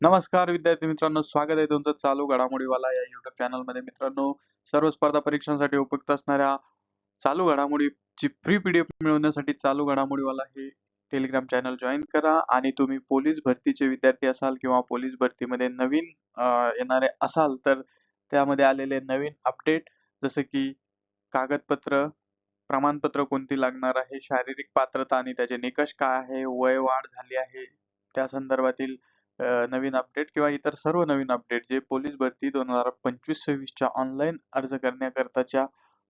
नमस्कार विद्यार्थी मित्रांनो. स्वागत आहे तुमचं चालू घडामोडीवाला या युट्यूब चॅनलमध्ये मित्रांनो सर्व स्पर्धा परीक्षांसाठी उपयुक्त असणाऱ्या चालू घडामोडीची फ्री पीडीएफ मिळवण्यासाठी चालू घडामोडीवाला हे टेलिग्राम चॅनल जॉईन करा आणि तुम्ही पोलीस भरतीचे विद्यार्थी असाल किंवा पोलीस भरतीमध्ये नवीन येणारे असाल तर त्यामध्ये आलेले नवीन अपडेट जसं की कागदपत्र प्रमाणपत्र कोणती लागणार आहे शारीरिक पात्रता आणि त्याचे निकष काय आहे वय वाढ झाली आहे त्या संदर्भातील नवीन अपडेट किंवा इतर सर्व नवीन अपडेट जे पोलीस भरती दोन हजार पंचवीस सव्वीसच्या ऑनलाईन अर्ज करण्याकरताच्या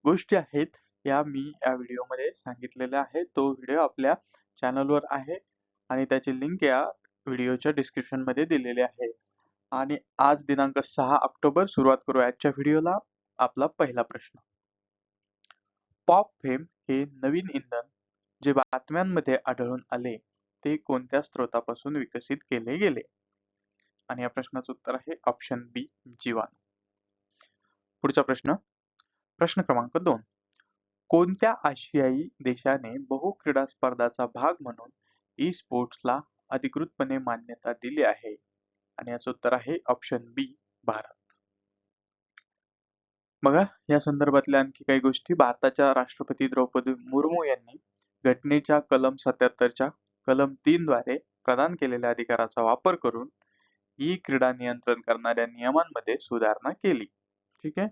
गोष्टी आहेत या मी या व्हिडिओमध्ये सांगितलेल्या आहे तो व्हिडिओ आपल्या चॅनलवर आहे आणि त्याची लिंक या व्हिडिओच्या डिस्क्रिप्शनमध्ये दिलेली आहे. आणि आज दिनांक सहा ऑक्टोबर सुरुवात करू आजच्या व्हिडिओला आपला पहिला प्रश्न. पॉप फेम हे नवीन इंधन जे बातम्यांमध्ये आढळून आले ते कोणत्या स्रोतापासून विकसित केले गेले? आणि या प्रश्नाचं उत्तर आहे ऑप्शन बी जीवाणू. पुढचा प्रश्न प्रश्न क्रमांक दोन. कोणत्या आशियाई देशाने बहु क्रीडा स्पर्धाचा भाग म्हणून ई स्पोर्ट्सला अधिकृतपणे मान्यता दिली आहे? आणि याचं उत्तर आहे ऑप्शन बी भारत. बघा या संदर्भातल्या आणखी काही गोष्टी. भारताच्या राष्ट्रपती द्रौपदी मुर्मू यांनी घटनेच्या कलम सत्याहत्तरच्या कलम तीन द्वारे प्रदान केलेल्या अधिकाराचा वापर करून ई क्रीडा नियंत्रण करणाऱ्या नियमांमध्ये सुधारणा केली. ठीक आहे?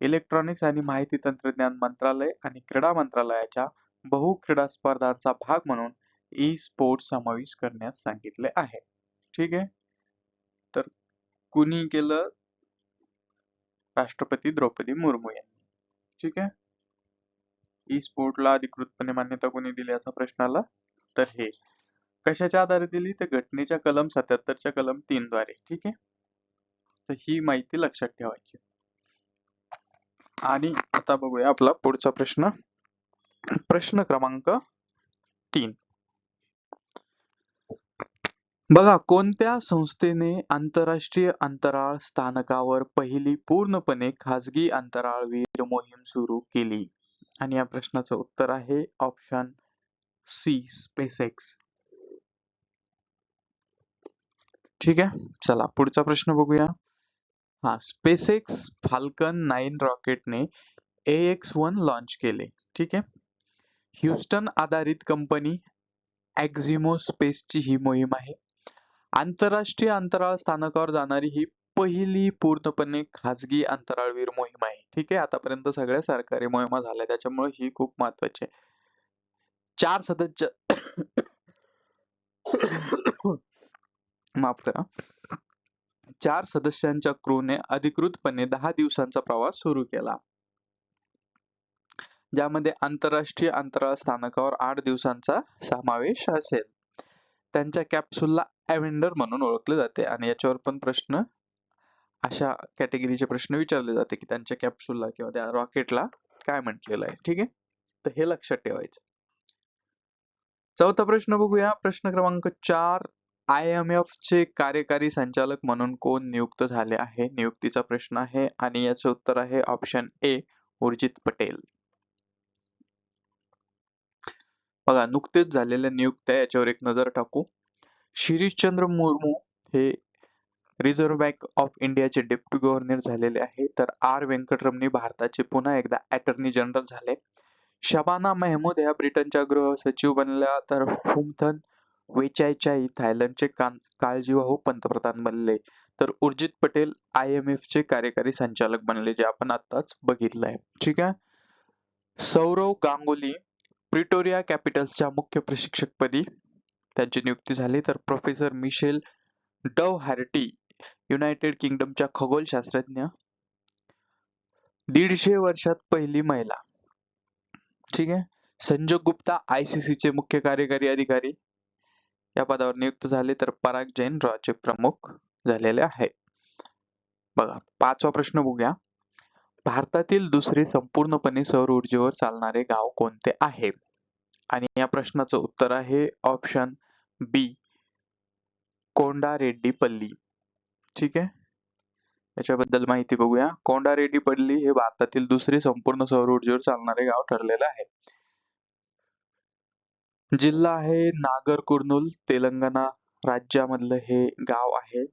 इलेक्ट्रॉनिक्स आणि माहिती तंत्रज्ञान मंत्रालय आणि क्रीडा मंत्रालयाच्या बहु क्रीडा स्पर्धांचा भाग म्हणून ई स्पोर्ट समावेश करण्यास सांगितले आहे. ठीक आहे? तर कुणी केलं? राष्ट्रपती द्रौपदी मुर्मू यांनी. ठीक आहे? ई स्पोर्टला अधिकृतपणे मान्यता कोणी दिली असा प्रश्न आला? तर हे. कशाच्या आधारे दिली? तर घटनेच्या कलम सत्याहत्तरच्या कलम तीन द्वारे ठीक आहे? तर ही माहिती लक्षात ठेवायची. आणि आता बघूया आपला पुढचा प्रश्न. प्रश्न क्रमांक तीन. बघा कोणत्या संस्थेने आंतरराष्ट्रीय अंतराळ स्थानकावर पहिली पूर्णपणे खाजगी अंतराळवीर मोहीम सुरू केली? आणि या प्रश्नाचं उत्तर आहे ऑप्शन सी स्पेसएक्स ठीक आहे चला पुढचा प्रश्न बघूया. हा स्पेसएक्स फाल्कन नाईन रॉकेटने एक्स वन लॉन्च केले. ठीक आहे. ह्युस्टन आधारित कंपनी ॲक्झिमो स्पेसची ही मोहीम आहे. आंतरराष्ट्रीय अंतराळ स्थानकावर जाणारी ही पहिली पूर्णपणे खाजगी अंतराळवीर मोहीम आहे. ठीक आहे आतापर्यंत सगळ्या सरकारी मोहिमा झाल्या त्याच्यामुळे ही खूप महत्वाची आहे. चार सदस्य माफ करा. चार सदस्यांच्या क्रूने अधिकृतपणे दहा दिवसांचा प्रवास सुरू केला. ज्यामध्ये आंतरराष्ट्रीय अंतराळ स्थानकावर आठ दिवसांचा समावेश असेल. त्यांच्या कॅप्सूलला अव्हेंडर म्हणून ओळखले जाते आणि याच्यावर पण प्रश्न अशा कॅटेगरीचे प्रश्न विचारले जाते की त्यांच्या कॅप्सूलला किंवा त्या रॉकेटला काय म्हटलेलं आहे. ठीक आहे? तर हे लक्षात ठेवायचं. चौथा प्रश्न बघूया. प्रश्न क्रमांक चार. आय एम एफ चे कार्यकारी संचालक म्हणून कोण नियुक्त झाले आहे? नियुक्तीचा प्रश्न आहे आणि याचे उत्तर आहे ऑप्शन ए उर्जित पटेल. बघा नुकतेच झालेल्या नियुक्त्या याच्यावर एक नजर टाकू. शिरीषचंद्र मुर्मू हे रिझर्व्ह बँक ऑफ इंडियाचे डेप्युटी गव्हर्नर झालेले आहे. तर आर व्यंकटरमणी भारताचे पुन्हा एकदा अटर्नी जनरल झाले. शबाना मेहमूद ह्या ब्रिटनच्या गृह सचिव बनल्या. तर हुमथन वेचायचाई थायलंडचे काळजीवाहू पंतप्रधान बनले. तर Urjit Patel I M F चे कार्यकारी संचालक बनले जे आपण आताच बघितलंय. ठीक आहे? सौरव गांगुली प्रिटोरिया कॅपिटल्सच्या मुख्य प्रशिक्षकपदी त्यांची नियुक्ती झाली. तर professor Michel Dougherty United किंगडमच्या खगोलशास्त्रज्ञ. दीडशे वर्षात पहिली महिला. ठीक आहे. संजय गुप्ता आयसीसी चे मुख्य कार्यकारी अधिकारी. या पदावर नियुक्त झाले तर पराग जैन रॉचे प्रमुख झालेले आहे बघा पाचवा प्रश्न बघूया. भारतातील दुसरे संपूर्णपणे सौर ऊर्जेवर चालणारे गाव कोणते आहे? आणि या प्रश्नाचं उत्तर आहे ऑप्शन बी कोंडारेड्डीपल्ली ठीक आहे? याच्याबद्दल माहिती बघूया. कोंडारेड्डीपल्ली हे भारतातील दुसरे संपूर्ण सौर ऊर्जेवर चालणारे गाव ठरलेलं आहे. जिल्हा आहे नागर कुर्नूल तेलंगणा राज्यामधलं हे गाव आहे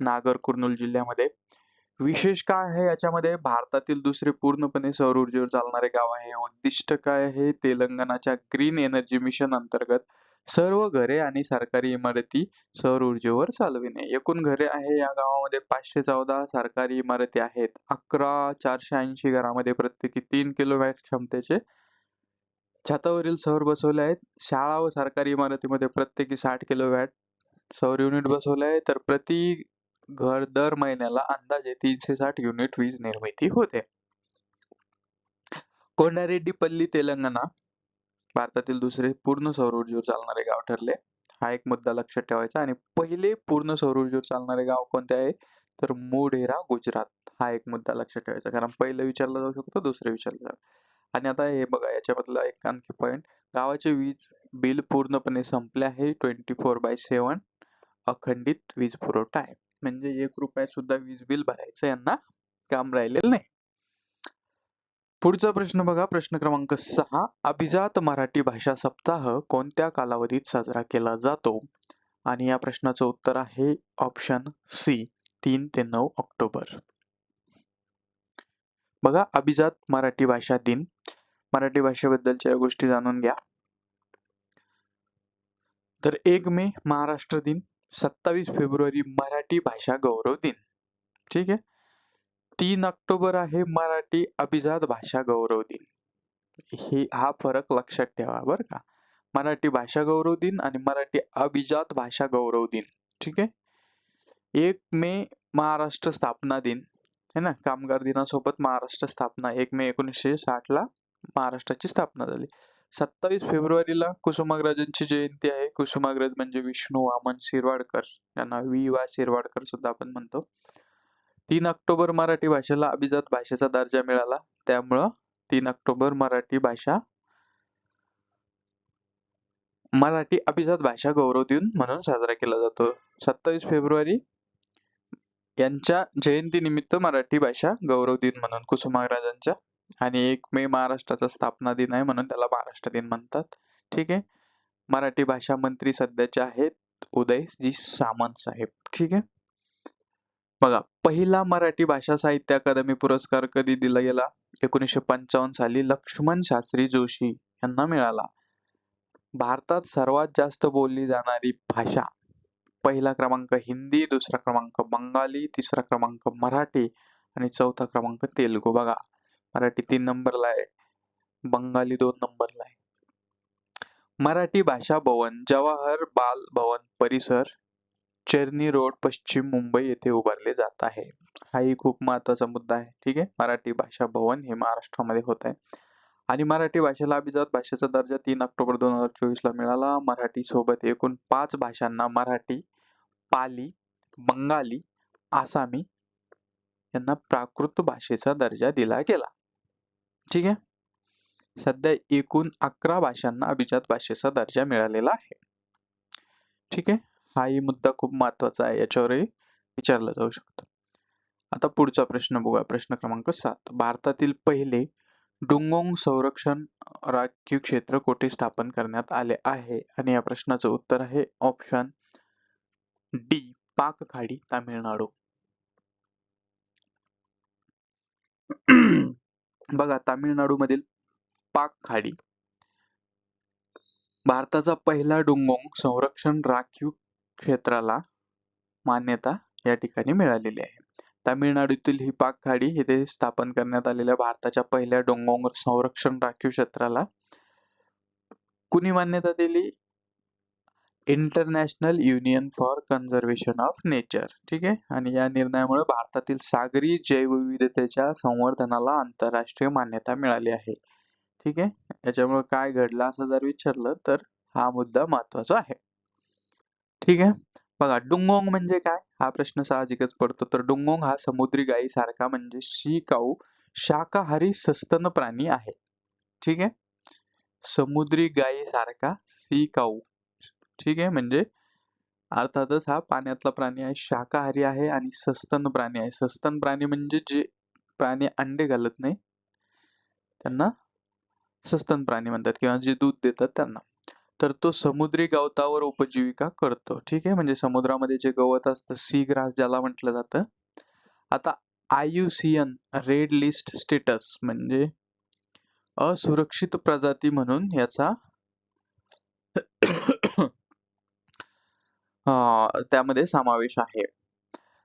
नागर कुर्नूल जिल्ह्यामध्ये. विशेष काय आहे याच्यामध्ये? भारतातील दुसरे पूर्णपणे सौर ऊर्जेवर चालणारे गाव आहे. उद्दिष्ट काय आहे? तेलंगणाच्या ग्रीन एनर्जी मिशन अंतर्गत सर्व घरे आणि सरकारी इमारती सौर ऊर्जेवर चालविणे. एकूण घरे आहे या गावामध्ये पाचशे चौदा सरकारी इमारती आहेत. अकरा चारशे ऐंशी घरामध्ये प्रत्येकी तीन किलोवॅट क्षमतेचे छतावरील सौर बसवले आहेत. शाळा व सरकारी इमारतीमध्ये प्रत्येकी साठ किलोवॅट सौर युनिट बसवले आहे. तर प्रति घर दर महिन्याला अंदाजे तीनशे साठ युनिट वीज निर्मिती होते. कोंडारेड्डीपल्ली तेलंगणा भारतातील दुसरे पूर्ण सौर ऊर्जेवर चालणारे गाव ठरले. हा एक मुद्दा लक्षात ठेवायचा आणि पहिले पूर्ण सौर ऊर्जेवर चालणारे गाव कोणते आहे? तर मोढेरा गुजरात. हा एक मुद्दा लक्षात ठेवायचा. कारण पहिलं विचारला जाऊ शकतो दुसरं विचारलं जाऊ आणि आता हे बघा याच्यामधला एक आणखी पॉईंट गावाचे वीज बिल पूर्णपणे संपले आहे. ट्वेंटी फोर बाय सेवन अखंडित वीज पुरवठा आहे. म्हणजे एक रुपया सुद्धा वीज बिल भरायचं यांना काम राहिलेलं नाही. पुढचा प्रश्न बघा. प्रश्न क्रमांक सहा. अभिजात मराठी भाषा सप्ताह कोणत्या कालावधीत साजरा केला जातो? आणि या प्रश्नाचं उत्तर आहे ऑप्शन सी तीन ते नऊ ऑक्टोबर. बघा अभिजात मराठी भाषा दिन. मराठी भाषेबद्दलच्या या गोष्टी जाणून घ्या. तर एक मे महाराष्ट्र दिन. सत्तावीस फेब्रुवारी मराठी भाषा गौरव दिन. ठीक आहे? तीन ऑक्टोबर आहे मराठी अभिजात भाषा गौरव दिन. हे हा फरक लक्षात ठेवा बर का. मराठी भाषा गौरव दिन आणि मराठी अभिजात भाषा गौरव दिन. ठीक आहे? एक मे महाराष्ट्र स्थापना दिन. है ना? कामगार दिनासोबत महाराष्ट्र स्थापना एक मे एकोणीसशे साठ ला महाराष्ट्राची स्थापना झाली. सत्तावीस फेब्रुवारीला कुसुमाग्रजांची जयंती आहे. कुसुमाग्रज म्हणजे विष्णू वामन शिरवाडकर. यांना वि. वा. शिरवाडकर सुद्धा आपण म्हणतो. तीन ऑक्टोबर मराठी भाषेला अभिजात भाषेचा दर्जा मिळाला. त्यामुळं तीन ऑक्टोबर मराठी भाषा मराठी अभिजात भाषा गौरव दिन म्हणून साजरा केला जातो. सत्तावीस फेब्रुवारी यांच्या जयंती निमित्त मराठी भाषा गौरव दिन म्हणून कुसुमाग्रजांच्या आणि एक मे महाराष्ट्राचा स्थापना दिन आहे म्हणून त्याला महाराष्ट्र दिन म्हणतात. ठीक आहे? मराठी भाषा मंत्री सध्याचे आहेत उदयजी सामंत साहेब. ठीक आहे? बघा पहिला मराठी भाषा साहित्य अकादमी पुरस्कार कधी दिला गेला? एकोणीसशे पंचावन्न साली लक्ष्मण शास्त्री जोशी यांना मिळाला. भारतात सर्वात जास्त बोलली जाणारी भाषा पहिला क्रमांक हिंदी दुसरा क्रमांक बंगाली तिसरा क्रमांक मराठी आणि चौथा क्रमांक तेलुगू. बघा मराठी तीन नंबरला आहे. बंगाली दोन नंबरला आहे. मराठी भाषा भवन जवाहर बाल भवन परिसर चर्नी रोड पश्चिम मुंबई येथे उभारले जात आहे. हाही खूप महत्त्वाचा मुद्दा आहे. ठीक आहे? मराठी भाषा भवन हे महाराष्ट्रामध्ये होत आहे. आणि मराठी भाषेला अभिजात भाषेचा दर्जा तीन ऑक्टोबर दोन हजार चोवीस ला मिळाला. मराठी सोबत एकूण पाच भाषांना मराठी पाली बंगाली आसामी यांना प्राकृत भाषेचा दर्जा दिला गेला. ठीक आहे? सध्या एकूण अकरा भाषांना अभिजात भाषेचा दर्जा मिळालेला आहे. ठीक आहे? हाही मुद्दा खूप महत्त्वाचा आहे याच्यावरही विचारला जाऊ शकतो. आता पुढचा प्रश्न बघूया. प्रश्न क्रमांक सात. भारतातील पहिले डुंगोंग संरक्षण राखीव क्षेत्र कोठे स्थापन करण्यात आले आहे? आणि या प्रश्नाचं उत्तर आहे ऑप्शन डी पाक खाडी तामिळनाडू. बघा तामिळनाडू मधील पाक खाडी भारताचा पहिला डुंगोंग संरक्षण राखीव क्षेत्राला मान्यता या ठिकाणी मिळालेली आहे. तामिळनाडूतील ही पाकखाडी येथे स्थापन करण्यात आलेल्या भारताच्या पहिल्या डोंगोंग संरक्षण राखीव क्षेत्राला कुणी मान्यता दिली? International Union for Conservation of Nature. ठीक आहे? आणि या निर्णयामुळे भारतातील सागरी जैवविविधतेच्या संवर्धनाला आंतरराष्ट्रीय मान्यता मिळाली आहे. ठीक आहे? याच्यामुळे काय घडलं असं जर विचारलं तर हा मुद्दा महत्त्वाचा आहे. ठीक आहे. बघा डुंगोंग म्हणजे काय? हा प्रश्न साहजिकच पडतो. तर डुंगोंग हा समुद्री गायी सारखा म्हणजे शिकाऊ शाकाहारी सस्तन प्राणी आहे. ठीक आहे? समुद्री गायी सारखा शिकाऊ. ठीक आहे? म्हणजे अर्थातच हा पाण्यातला प्राणी आहे शाकाहारी आहे आणि सस्तन प्राणी आहे. सस्तन प्राणी म्हणजे जे प्राणी अंडे घालत नाही त्यांना सस्तन प्राणी म्हणतात किंवा जे दूध देतात त्यांना. तर तो समुद्री गवतावर उपजीविका करतो. ठीक आहे? म्हणजे समुद्रामध्ये जे गवत असतं सी ग्रास ज्याला म्हटलं जातं. आता आयुसीएन रेड लिस्ट स्टेटस म्हणजे असुरक्षित प्रजाती म्हणून याचा त्यामध्ये समावेश आहे.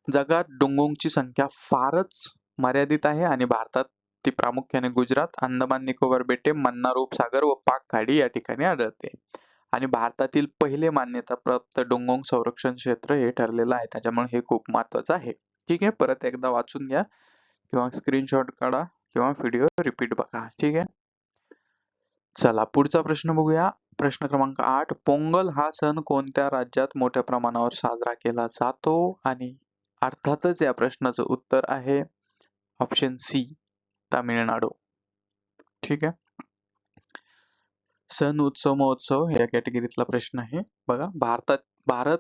जगात डोंगोंगची संख्या फारच मर्यादित आहे आणि भारतात ती प्रामुख्याने गुजरात अंदमान निकोबार बेटे मन्नार उपसागर व पाक खाडी या ठिकाणी आढळते. आणि भारतातील पहिले मान्यताप्राप्त डोंगोंग संरक्षण क्षेत्र हे ठरलेलं आहे. त्याच्यामुळे हे खूप महत्वाचं आहे. ठीक आहे परत एकदा वाचून घ्या किंवा स्क्रीनशॉट काढा किंवा व्हिडिओ रिपीट बघा. ठीक आहे? चला पुढचा प्रश्न बघूया. प्रश्न क्रमांक आठ पोंगल हा सण कोणत्या राज्यात मोठ्या प्रमाणावर साजरा केला जातो? आणि अर्थातच या प्रश्नाचं उत्तर आहे ऑप्शन सी तामिळनाडू. ठीक आहे? सण उत्सव महोत्सव या कॅटेगरीतला प्रश्न आहे. बघा भारतात भारत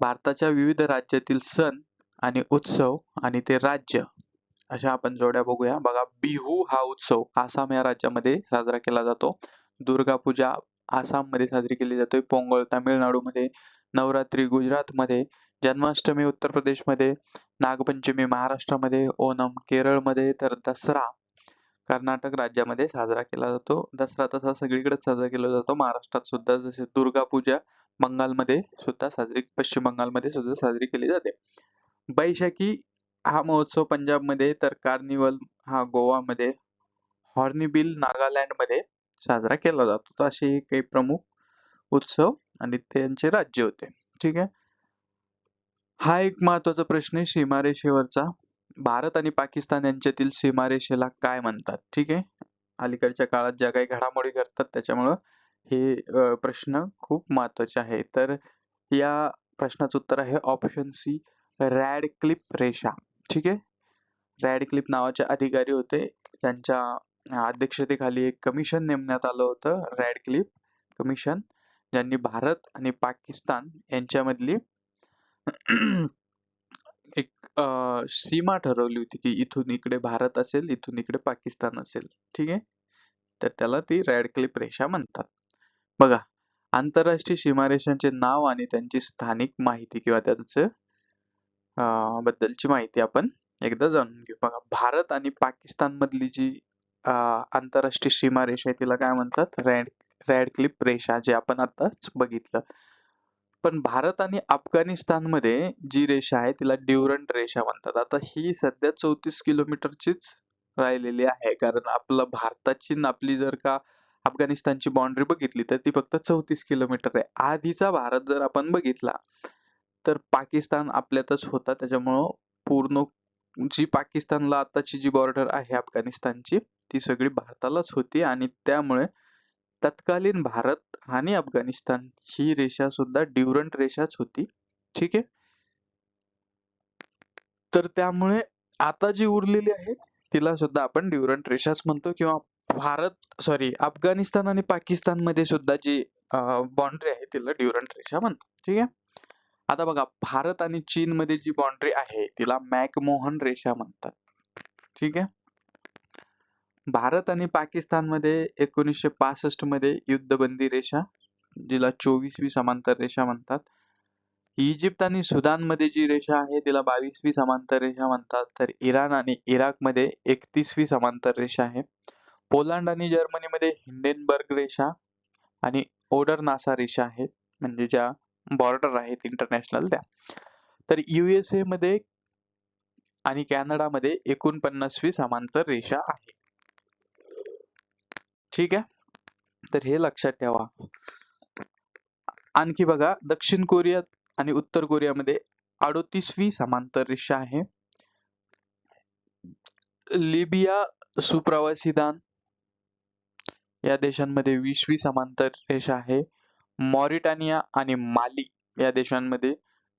भारताच्या विविध राज्यातील सण आणि उत्सव आणि ते राज्य अशा आपण जोड्या बघूया. बघा बिहू हा उत्सव आसाम या राज्यामध्ये साजरा केला जातो. दुर्गा पूजा आसाममध्ये साजरी केली जाते. पोंगल तामिळनाडूमध्ये नवरात्री गुजरातमध्ये जन्माष्टमी उत्तर प्रदेशमध्ये नागपंचमी महाराष्ट्रामध्ये ओणम केरळमध्ये तर दसरा कर्नाटक राज्यामध्ये साजरा केला जातो. दसरा तसा सगळीकडेच साजरा केला जातो. महाराष्ट्रात सुद्धा जसे दुर्गा पूजा बंगालमध्ये सुद्धा साजरी पश्चिम बंगालमध्ये सुद्धा साजरी केली जाते. बैशाखी हा महोत्सव पंजाबमध्ये तर कार्निवल हा गोवामध्ये हॉर्निबिल नागालँडमध्ये साजरा केला जातो. तर असे काही प्रमुख उत्सव आणि त्यांचे राज्य होते. ठीक आहे? हा एक महत्त्वाचा प्रश्न आहे सीमारेषेवरचा. भारत आणि पाकिस्तान यांच्यातील सीमारेषेला काय म्हणतात? ठीक आहे. अलीकडच्या काळात ज्या काही घडामोडी घडतात त्याच्यामुळं हे प्रश्न खूप महत्त्वाचे आहे. तर या प्रश्नाचं उत्तर आहे ऑप्शन सी रॅड क्लिप रेषा. ठीक आहे? रॅड क्लिप नावाचे अधिकारी होते. त्यांच्या अध्यक्षतेखाली एक कमिशन नेमण्यात आलं होतं रॅड क्लिप कमिशन ज्यांनी भारत आणि पाकिस्तान यांच्यामधली सीमा ठरवली होती की इथून इकडे भारत असेल इथून इकडे पाकिस्तान असेल. ठीक आहे? तर त्याला ती रॅड क्लिप रेषा म्हणतात. बघा आंतरराष्ट्रीय सीमारेषांचे नाव आणि त्यांची स्थानिक माहिती किंवा त्यांचं बद्दलची माहिती आपण एकदा जाणून घेऊ. बघा भारत आणि पाकिस्तान मधली जी आंतरराष्ट्रीय सीमारेषा आहे तिला काय म्हणतात? रॅड रॅड क्लिप रेषा जे आपण आताच बघितलं. पण भारत आणि अफगाणिस्तानमध्ये जी रेषा आहे तिला ड्युरंट रेषा म्हणतात. आता ही सध्या चौतीस किलोमीटरचीच राहिलेली आहे कारण आपलं भारताची आपली जर का अफगाणिस्तानची बाउंड्री बघितली तर ती फक्त चौतीस किलोमीटर आहे. आधीचा भारत जर आपण बघितला तर पाकिस्तान आपल्यातच होता. त्याच्यामुळं पूर्ण जी पाकिस्तानला आताची जी बॉर्डर आहे अफगाणिस्तानची ती सगळी भारतालाच होती. आणि त्यामुळे तत्कालीन भारत आणि अफगाणिस्तान ही रेषा सुद्धा ड्युरंट रेषाच होती. ठीक आहे? तर त्यामुळे आता जी उरलेली आहे तिला सुद्धा आपण ड्युरंट रेषाच म्हणतो किंवा भारत सॉरी अफगाणिस्तान आणि पाकिस्तानमध्ये सुद्धा जी बाउंड्री आहे तिला ड्युरंट रेषा म्हणतो. ठीक आहे? आता बघा भारत आणि चीन मध्ये जी बाउंड्री आहे तिला मॅकमोहन रेषा म्हणतात. ठीक आहे? भारत आणि पाकिस्तानमध्ये एकोणीसशे पासष्टमध्ये युद्धबंदी रेषा जिला चोवीसवी समांतर रेषा म्हणतात. इजिप्त आणि सुदानमध्ये जी रेषा आहे तिला बावीसवी समांतर रेषा म्हणतात. तर इराण आणि इराकमध्ये एकतीसवी समांतर रेषा आहे. पोलंड आणि जर्मनीमध्ये हिंडेनबर्ग रेषा आणि ओडर नासा रेषा आहेत म्हणजे ज्या बॉर्डर आहेत इंटरनॅशनल त्या. तर युएसए मध्ये आणि कॅनडामध्ये एकोणपन्नासवी समांतर रेषा आहे. ठीक आहे? तर हे लक्षात ठेवा. आणखी बघा दक्षिण कोरिया आणि उत्तर कोरियामध्ये अडोतीसवी समांतर रेषा आहे. लिबिया सुप्रवासीदान या देशांमध्ये वीसवी समांतर रेषा आहे. मॉरिटानिया आणि माली या देशांमध्ये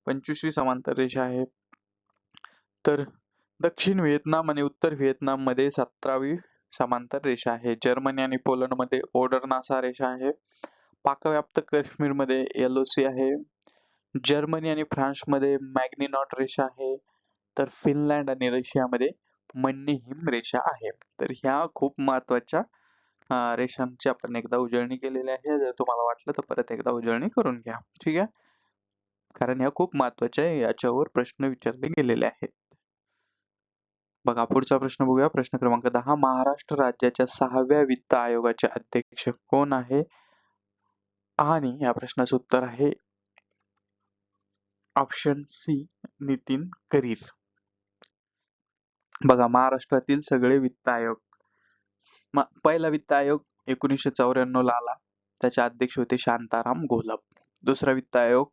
पंचवीसवी समांतर रेषा आहे. तर दक्षिण व्हिएतनाम आणि उत्तर व्हिएतनाममध्ये सतरावी समांतर रेषा आहे. जर्मनी आणि पोलंडमध्ये ओडर नासा रेषा आहे. पाकव्याप्त काश्मीरमध्ये एलओसी आहे. जर्मनी आणि फ्रान्समध्ये मॅग्निनॉट रेषा आहे. तर फिनलँड आणि रशियामध्ये मन्नी हिम रेषा आहे. तर ह्या खूप महत्त्वाच्या रेषांची आपण एकदा उजळणी केलेली आहे. जर तुम्हाला वाटलं तर परत एकदा उजळणी करून घ्या. ठीक आहे? कारण ह्या खूप महत्त्वाच्या आहे. याच्यावर प्रश्न विचारले गेलेले आहेत. बघा पुढचा प्रश्न बघूया. प्रश्न क्रमांक दहा. महाराष्ट्र राज्याच्या सहाव्या वित्त आयोगाचे अध्यक्ष कोण आहे? आणि या प्रश्नाचं उत्तर आहे ऑप्शन सी नितीन करीर. बघा महाराष्ट्रातील सगळे वित्त आयोग पहिला वित्त आयोग एकोणीसशे चौऱ्याण्णव ला आला. त्याचे अध्यक्ष होते शांताराम घोलप दुसरा वित्त आयोग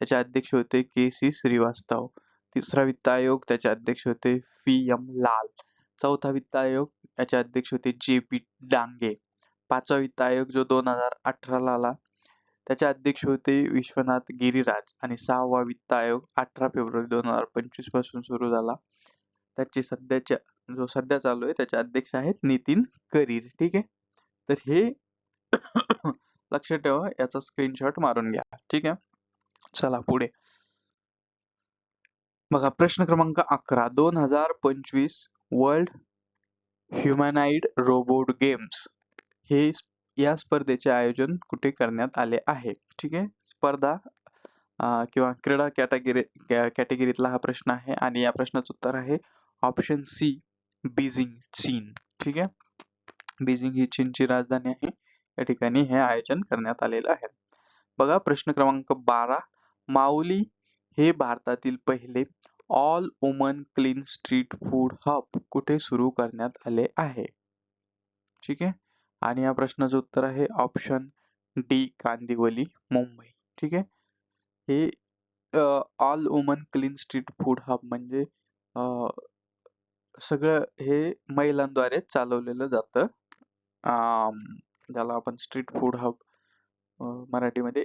त्याचे अध्यक्ष होते के सी श्रीवास्तव. तिसरा वित्त आयोग त्याचे अध्यक्ष होते पी एम. लाल. चौथा वित्त आयोग याचे अध्यक्ष होते जे. पी. डांगे. पाचवा वित्त आयोग जो दोन हजार अठराला आला त्याचे अध्यक्ष होते विश्वनाथ गिरिराज आणि सहावा वित्त आयोग अठरा फेब्रुवारी दोन हजार पंचवीसपासून सुरू झाला. त्याचे सध्याच्या जो सध्या चालू आहे त्याचे अध्यक्ष आहेत नितीन करीर. ठीक आहे? तर हे लक्षात ठेवा याचा स्क्रीनशॉट मारून घ्या. ठीक आहे? चला पुढे. बघा प्रश्न क्रमांक अकरा दोन हजार पंचवीस वर्ल्ड ह्युमॅनाइड रोबोट गेम्स हे या स्पर्धेचे आयोजन कुठे करण्यात आले आहे? ठीक आहे? स्पर्धा किंवा क्रीडा कॅटेगरी कॅटेगरीतला हा प्रश्न आहे आणि या प्रश्नाचं उत्तर आहे ऑप्शन सी बीजिंग चीन. ठीक आहे? बीजिंग ही चीनची राजधानी आहे. या ठिकाणी हे आयोजन करण्यात आलेलं आहे. बघा प्रश्न क्रमांक बारा माऊली हे भारतातील पहिले all woman clean street food hub कुठे सुरू करण्यात आले आहे? ठीक आहे? आणि या प्रश्नाचं उत्तर आहे ऑप्शन डी कांदिवली मुंबई. ठीक आहे? हे all woman clean street food hub म्हणजे सगळं हे महिलांद्वारे चालवलेलं जातं. अं, ज्याला आपण स्ट्रीट फूड हब मराठीमध्ये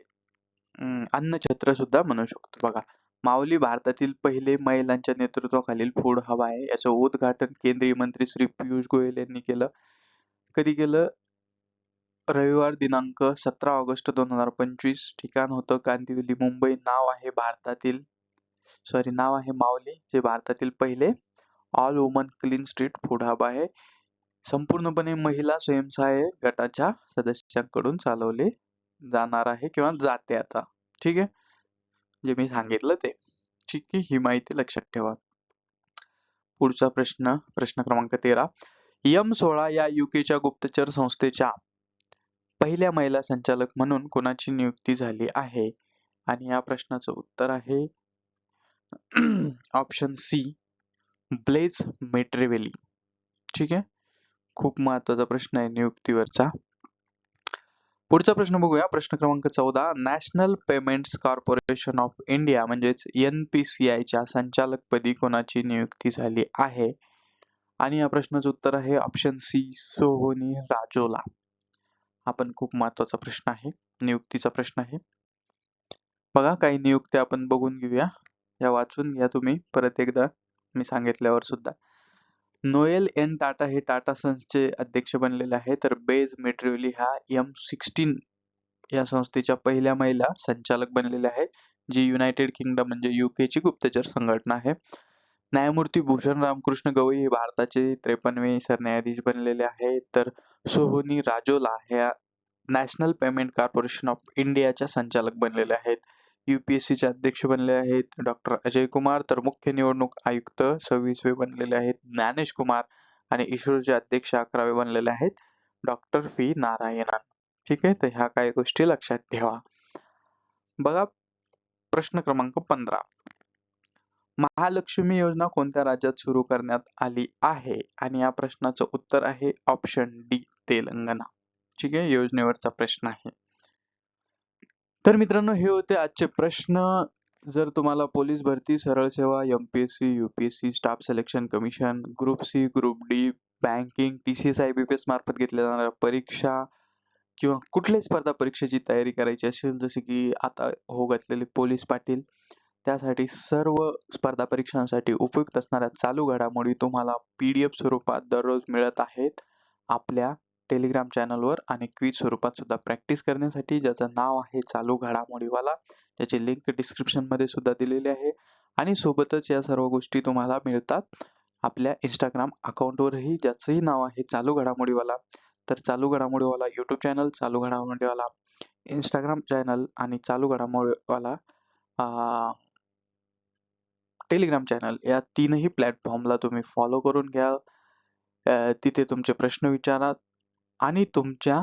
अन्नछत्र सुद्धा म्हणू शकतो. बघा माऊली भारतातील पहिले महिलांच्या नेतृत्वाखालील फूड हब आहे. याचं उद्घाटन केंद्रीय मंत्री श्री पियुष गोयल यांनी केलं. कधी केलं? रविवार दिनांक सतरा ऑगस्ट दोन हजार पंचवीस. ठिकाण होतं कांदिवली. मुंबई नाव आहे भारतातील सॉरी नाव आहे माऊली जे भारतातील पहिले all woman clean street food hub आहे. संपूर्णपणे महिला स्वयंसहाय्य गटाच्या सदस्यांकडून चालवले जाणार आहे किंवा जाते आता. ठीक आहे? जे मी सांगितलं ते. ठीक आहे ही माहिती लक्षात ठेवा. पुढचा प्रश्न प्रश्न क्रमांक तेरा. यम सोळा या युकेच्या गुप्तचर संस्थेच्या पहिल्या महिला संचालक म्हणून कोणाची नियुक्ती झाली आहे? आणि या प्रश्नाचं उत्तर आहे. Option C Blaise Metreweli. ठीक आहे? खूप महत्त्वाचा प्रश्न आहे नियुक्तीवरचा. पुढचा प्रश्न बघूया. प्रश्न क्रमांक चौदा. National Payments Corporation of India म्हणजेच एनपीसीआय च्या संचालकपदी कोणाची नियुक्ती झाली आहे? आणि या प्रश्नाचं उत्तर आहे ऑप्शन सी सोहोनी राजोला. हा पण खूप महत्त्वाचा प्रश्न आहे. नियुक्तीचा प्रश्न आहे. बघा काही नियुक्त्या आपण बघून घेऊया. या वाचून घ्या तुम्ही. परत एकदा मी सांगितल्यावर सुद्धा. नोएल एन टाटा हे टाटा सन्सचे अध्यक्ष बनलेले आहे तर बेज मेट्रिवली हा एम सिक्स्टीन या संस्थेच्या पहिल्या महिला संचालक बनलेल्या आहेत जी युनायटेड किंगडम म्हणजे युकेची ची गुप्तचर संघटना आहे. न्यायमूर्ती भूषण रामकृष्ण गवई हे भारताचे त्रेपन्नवे सरन्यायाधीश बनलेले आहेत. तर सोहोनी राजोला ह्या नॅशनल पेमेंट कॉर्पोरेशन ऑफ इंडियाच्या संचालक बनलेले आहेत. UPSC चे अध्यक्ष बनले आहेत. डॉक्टर अजय कुमार तर मुख्य निवडणूक आयुक्त सव्वीसवे बनलेले आहेत. ज्ञानेश कुमार आणि इस्रोचे अध्यक्ष अकरावे बनलेले आहेत. Doctor V. नारायणन. ठीक आहे तर ह्या काही गोष्टी लक्षात ठेवा. बघा प्रश्न क्रमांक पंधरा. महालक्ष्मी योजना कोणत्या राज्यात सुरू करण्यात आली आहे? आणि या प्रश्नाचं उत्तर आहे ऑप्शन डी तेलंगणा. ठीक आहे योजनेवरचा प्रश्न आहे. तर मित्रांनो हे होते आजचे प्रश्न. जर तुम्हाला पोलीस भरती सरळ सेवा M P S C U P S C staff selection commission group C group D banking T C S I B P S मार्फत घेतल्या जाणाऱ्या परीक्षा किंवा कुठल्याही स्पर्धा परीक्षेची तयारी करायची असेल जसे की आता हो घातलेले पोलीस पाटील त्यासाठी सर्व स्पर्धा परीक्षांसाठी उपयुक्त असणाऱ्या चालू घडामोडी तुम्हाला पी डी एफ स्वरूपात दररोज मिळत आहेत. आपल्या टेलिग्राम चॅनलवर आणि क्विज स्वरूपात सुद्धा प्रॅक्टिस करण्यासाठी ज्याचं नाव आहे चालू घडामोडीवाला त्याची लिंक डिस्क्रिप्शनमध्ये सुद्धा दिलेली आहे. आणि सोबतच या सर्व गोष्टी तुम्हाला मिळतात आपल्या इंस्टाग्राम अकाउंटवरही ज्याचंही नाव आहे चालू घडामोडीवाला. तर चालू घडामोडीवाला यूट्यूब चॅनल चालू घडामोडीवाला इंस्टाग्राम चॅनल आणि चालू घडामोडीवाला टेलिग्राम चॅनल या तीनही प्लॅटफॉर्मला तुम्ही फॉलो करून घ्या. तिथे तुमचे प्रश्न विचारा. आणि तुमच्या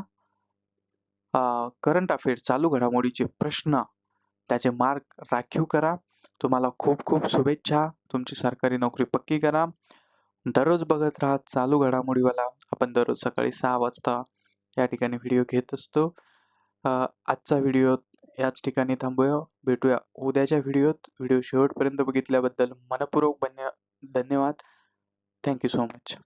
करंट अफेअर चालू घडामोडीचे प्रश्न त्याचे मार्क राखीव करा. तुम्हाला खूप खूप शुभेच्छा. तुमची सरकारी नोकरी पक्की करा. दररोज बघत राहा चालू घडामोडीवाला. आपण दररोज सकाळी सहा वाजता या ठिकाणी व्हिडिओ घेत असतो. आजचा व्हिडिओ याच ठिकाणी थांबूया. भेटूया उद्याच्या व्हिडिओत व्हिडिओ शेवटपर्यंत बघितल्याबद्दल मनपूर्वक बन धन्यवाद. Thank you so much